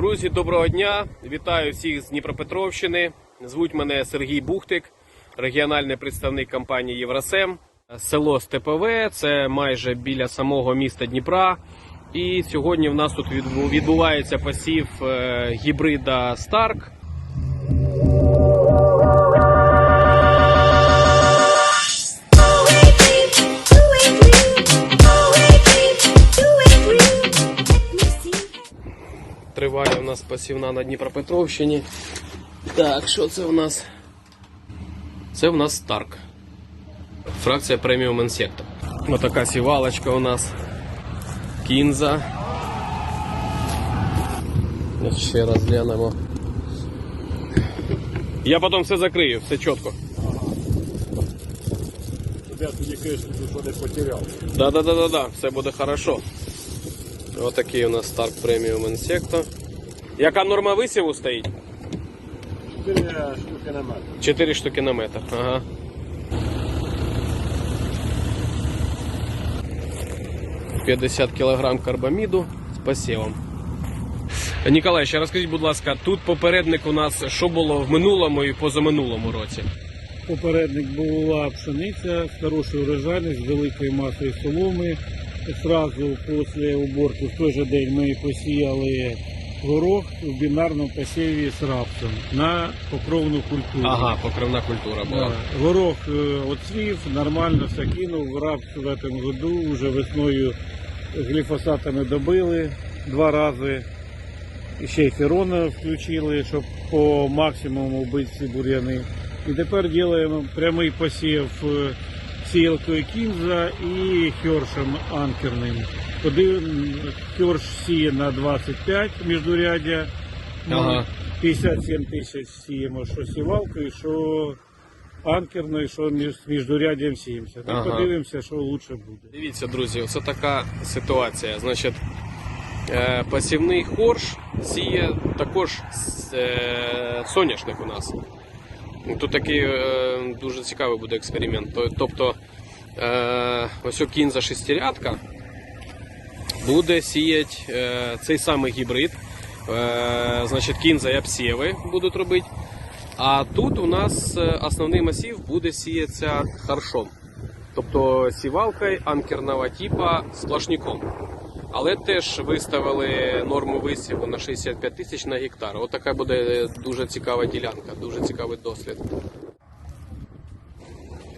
Друзі, доброго дня! Вітаю всіх з Дніпропетровщини. Звуть мене Сергій Бухтик, регіональний представник компанії Євросем. Село Степове, це майже біля самого міста Дніпра. І сьогодні в нас тут відбувається посів е, гібрида Старк. Триває у нас посівна на Дніпропетровщині. Так, що це у нас? Це у нас Старк. Фракція преміум інсектор. Отака сівалочка у нас. Кінза. Ще раз глянемо. Я потім все закрию, все чітко. Я тоді кажеш, що не потеряв. Да, да, да, да, да, все буде хорошо. Ось такий у нас Stark Premium Insecto. Яка норма висіву стоїть? Чотири штуки на метр. 4 штуки на метр. Ага. «50 кг карбаміду з посівом. Ніколай, ще розкажіть, будь ласка, тут попередник у нас що було в минулому і позаминулому році? Попередник була пшениця з хорошою урожайністю, з великою масою соломи. Зразу після уборки в той же день ми посіяли горох в бінарному посіві з рапсом на покровну культуру. Ага, покривна культура була. Да. Горох е, оцвів, нормально все кинув. Рапс в цьому году вже весною гліфосатами добили два рази. І ще й ферона включили, щоб по максимуму вбити ці бур'яни. І тепер робимо прямий посів е, сіялкою кінза і хершем анкерним. Херш сіє на 25 міждуряддя. Ага. 57 тисяч сіємо, що сівалкою, що анкерною, що між міждуряддям сіємося. Ну, Ага. Подивимося, що краще буде. Дивіться, друзі, це така ситуація. Значить, е, посівний хорш сіє також е, соняшник у нас. Тут такий е, дуже цікавий буде експеримент. Тобто, е, ось кінза шестирядка буде сіяти е, цей самий гібрид. Значить, кінза і обсєви будуть робити. А тут у нас основний масів буде сіятися харшом. Тобто сівалкою анкерного типа сплошняком. Але теж виставили норму висіву на 65 тисяч на гектар. От така буде дуже цікава ділянка, дуже цікавий дослід.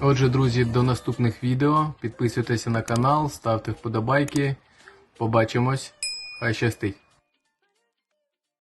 Отже, друзі, до наступних відео. Підписуйтеся на канал, ставте вподобайки. Побачимось. Хай щастить!